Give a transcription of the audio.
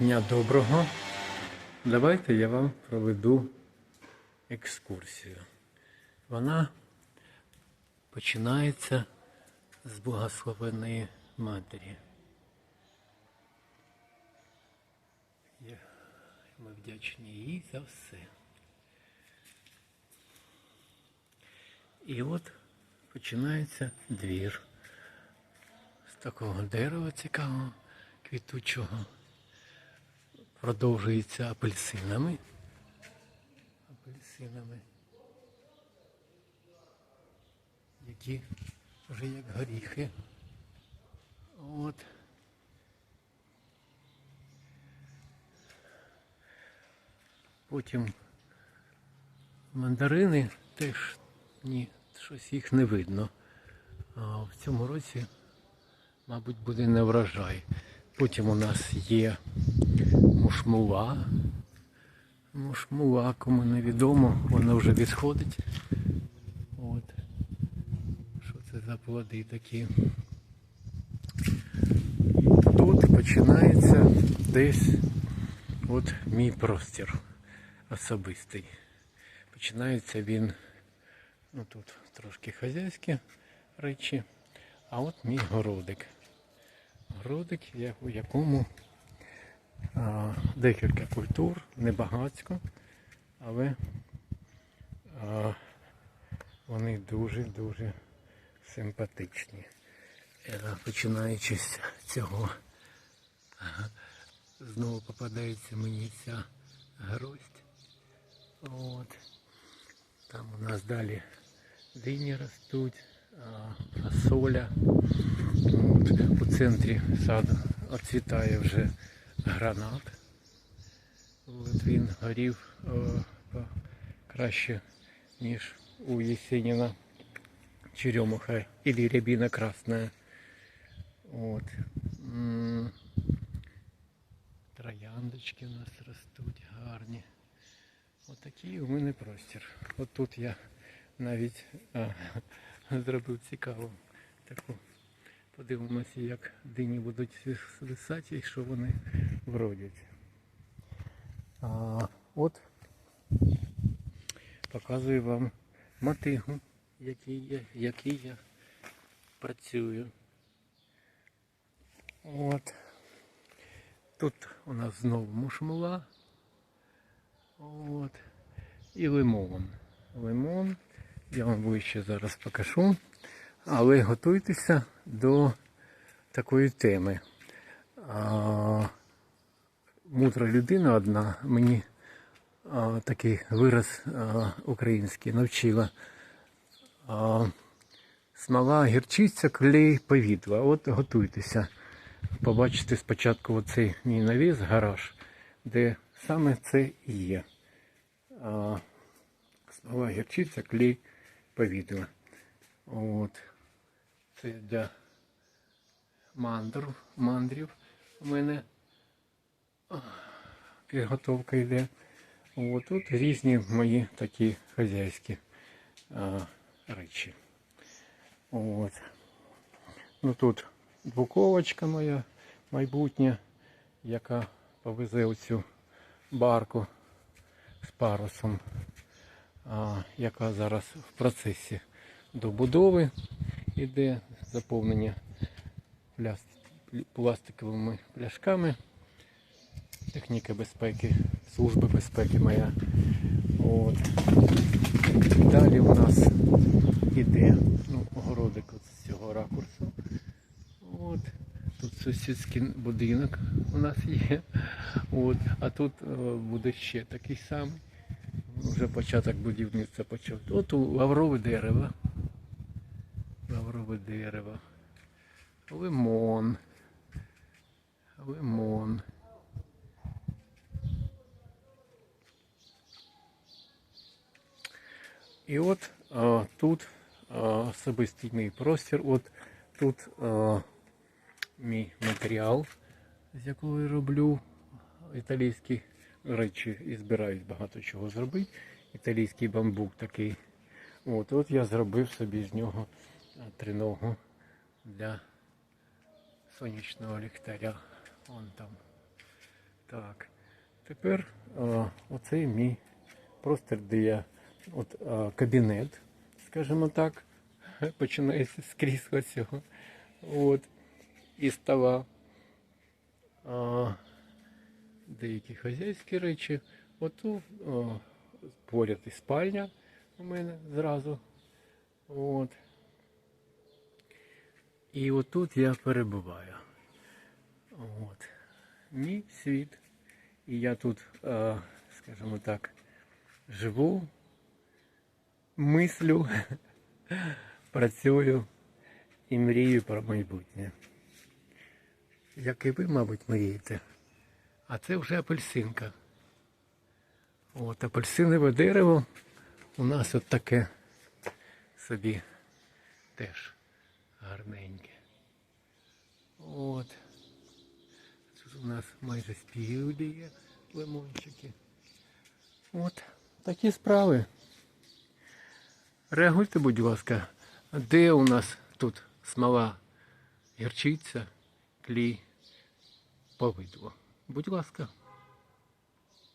Дня доброго. Давайте я вам проведу екскурсію. Вона починається з благословеної матері. Ми вдячні їй за все. І от починається двір з такого дерева цікавого, квітучого. Продовжується апельсинами. Апельсинами. Які вже як горіхи. От. Потім мандарини теж ні, щось їх не видно. А в цьому році, мабуть, буде не врожай. Потім у нас є мушмула. Мушмула, кому невідомо, вона вже відходить. От. Що це за плоди такі? Тут починається десь от мій простір особистий. Починається він, ну тут трошки хазяйські речі, а от мій городик. Городик, у якому декілька культур, небагацько, але вони дуже-дуже симпатичні. Починаючи з цього, знову попадається мені ця гроздь. От. Там у нас далі дині ростуть, фасоля. От. У центрі саду оцвітає вже гранат. От він горів о, по- краще, ніж у Єсеніна черемуха или рябина красная. От. Трояндочки у нас ростуть гарні. Отакий у мене простір. От тут я навіть а, зробив цікаву таку. Подивимося, як дині будуть свисати і що вони вродять. А, от показую вам мотигу, який я, який я працюю. От. Тут у нас знову мушмула. От. І лимон. Лимон. Я вам вище зараз покажу. Але готуйтеся до такої теми. А, мудра людина одна мені а, такий вираз а, український навчила. А, смола гірчиця, клей повідла. От готуйтеся. Побачите спочатку оцей мій навіс, гараж, де саме це і є. А, смола гірчиця, клей повідла. От. Це для мандрів, мандрів у мене підготовка йде. От тут різні мої такі хазяйські а, речі. От. Ну тут двуковочка моя майбутня, яка повезе оцю барку з парусом, а, яка зараз в процесі добудови іде заповнення пластиковими пляшками. Техніка безпеки, служба безпеки моя. От. Далі у нас іде ну, огородик з цього ракурсу. От. Тут сусідський будинок у нас є. От. А тут е, буде ще такий самий. Вже початок будівництва почав. От у лаврове дерево. Лаврове дерево. Лимон. Лимон. І от а, тут а, особистий мій простір. От тут а, мій матеріал, з якого я роблю італійські речі і збираюсь багато чого зробити. Італійський бамбук такий. От, от я зробив собі з нього триногу для сонячного ліхтаря. Вон там Так. Тепер а, оцей мій простір, де я от, а, кабінет, скажімо так, починається з крісла цього. От. І стола. А, деякі хазяйські речі. Отут о, поряд і спальня у мене зразу. От. І отут я перебуваю. От. Мій світ. І я тут, е, скажімо так, живу, мислю, працюю і мрію про майбутнє. Як і ви, мабуть, мрієте. А це вже апельсинка. От апельсинове дерево у нас от таке собі теж гарненьке. От. Тут у нас майже спілі є лимончики. От такі справи. Реагуйте, будь ласка, де у нас тут смола гірчиця, клій, повидло. Будь ласка.